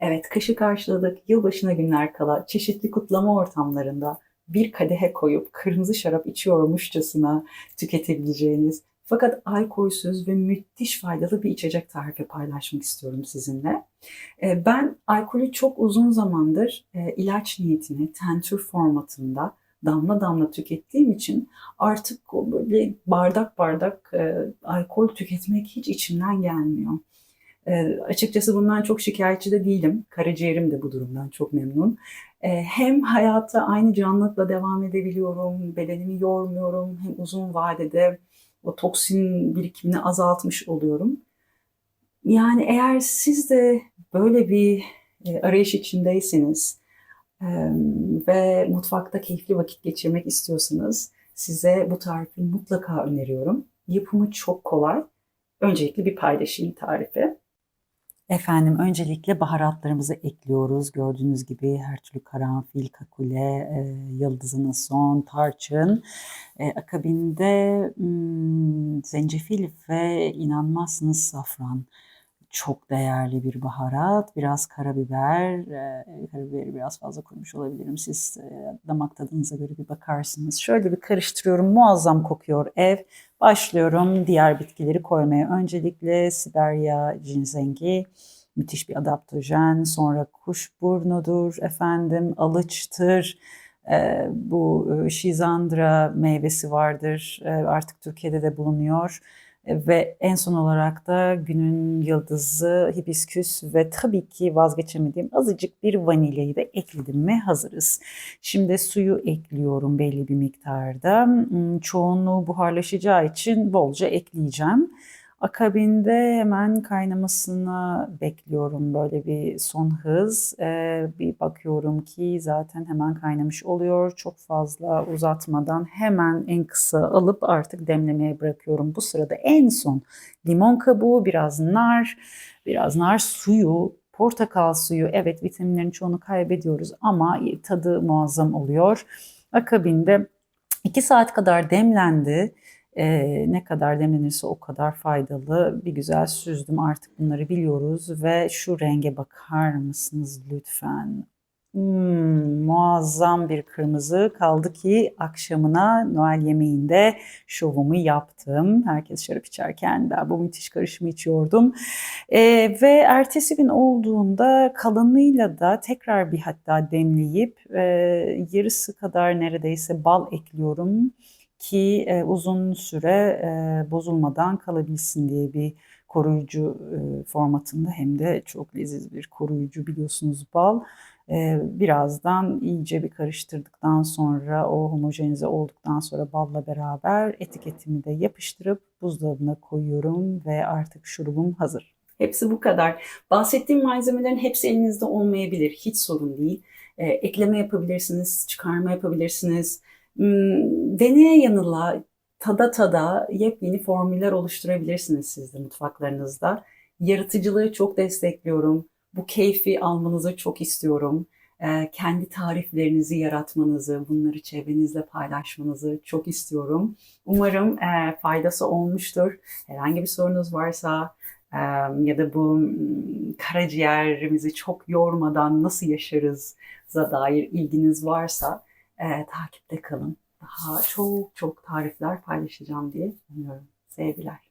Evet, kışı karşıladık. Yılbaşına günler kala çeşitli kutlama ortamlarında bir kadehe koyup kırmızı şarap içiyormuşçasına tüketebileceğiniz fakat alkolsüz ve müthiş faydalı bir içecek tarifi paylaşmak istiyorum sizinle. Ee, Ben alkolü çok uzun zamandır e, ilaç niyetine, tentür formatında damla damla tükettiğim için artık böyle bardak bardak e, alkol tüketmek hiç içimden gelmiyor. E, açıkçası bundan çok şikayetçi de değilim. Karaciğerim de bu durumdan çok memnun. E, hem hayata aynı canlılıkla devam edebiliyorum, bedenimi yormuyorum, hem uzun vadede o toksin birikimini azaltmış oluyorum. Yani eğer siz de böyle bir e, arayış içindeyseniz e, ve mutfakta keyifli vakit geçirmek istiyorsanız size bu tarifi mutlaka öneriyorum. Yapımı çok kolay. Öncelikle bir paylaşayım tarifi. Efendim öncelikle baharatlarımızı ekliyoruz. Gördüğünüz gibi her türlü karanfil, kakule, e, yıldızın son, tarçın. E, akabinde hmm, zencefil ve inanmazsınız safran. Çok değerli bir baharat. Biraz karabiber. E, karabiberi biraz fazla koymuş olabilirim. Siz e, damak tadınıza göre bir bakarsınız. Şöyle bir karıştırıyorum. Muazzam kokuyor ev. Başlıyorum diğer bitkileri koymaya. Öncelikle Siberia cinzengi, müthiş bir adaptojen. Sonra kuşburnudur, efendim alıçtır. Ee, bu e, şizandra meyvesi vardır. Ee, artık Türkiye'de de bulunuyor. Ve en son olarak da günün yıldızı hibisküs ve tabii ki vazgeçemediğim azıcık bir vanilyayı da ekledim mi hazırız. Şimdi suyu ekliyorum belli bir miktarda. Hmm, Çoğunluğu buharlaşacağı için bolca ekleyeceğim. Akabinde hemen kaynamasını bekliyorum böyle bir son hız. Ee, bir bakıyorum ki zaten hemen kaynamış oluyor. Çok fazla uzatmadan hemen en kısa alıp artık demlemeye bırakıyorum. Bu sırada en son limon kabuğu, biraz nar, biraz nar suyu, portakal suyu. Evet vitaminlerin çoğunu kaybediyoruz ama tadı muazzam oluyor. Akabinde 2 saat kadar demlendi. Ee, ne kadar demlenirse o kadar faydalı. Bir güzel süzdüm artık bunları biliyoruz ve şu renge bakar mısınız lütfen? Hmm, muazzam bir kırmızı kaldı ki akşamına Noel yemeğinde şovumu yaptım. Herkes şarap içerken ben bu müthiş karışımı içiyordum. Ee, ve ertesi gün olduğunda kalınlığıyla da tekrar bir hatta demleyip e, yarısı kadar neredeyse bal ekliyorum ki e, uzun süre e, bozulmadan kalabilsin diye bir koruyucu e, formatında hem de çok leziz bir koruyucu biliyorsunuz bal. E, birazdan iyice bir karıştırdıktan sonra o homojenize olduktan sonra balla beraber etiketimi de yapıştırıp buzdolabına koyuyorum ve artık şurubum hazır. Hepsi bu kadar. Bahsettiğim malzemelerin hepsi elinizde olmayabilir. Hiç sorun değil. Ee, ekleme yapabilirsiniz, çıkarma yapabilirsiniz. Hmm, deneye yanıla, tada tada yepyeni formüller oluşturabilirsiniz siz de mutfaklarınızda. Yaratıcılığı çok destekliyorum. Bu keyfi almanızı çok istiyorum. Ee, kendi tariflerinizi yaratmanızı, bunları çevrenizle paylaşmanızı çok istiyorum. Umarım e, faydası olmuştur. Herhangi bir sorunuz varsa e, ya da bu mm, karaciğerimizi çok yormadan nasıl yaşarız'a dair ilginiz varsa e, takipte kalın. Daha çok çok tarifler paylaşacağım diye umuyorum. Sevgiler.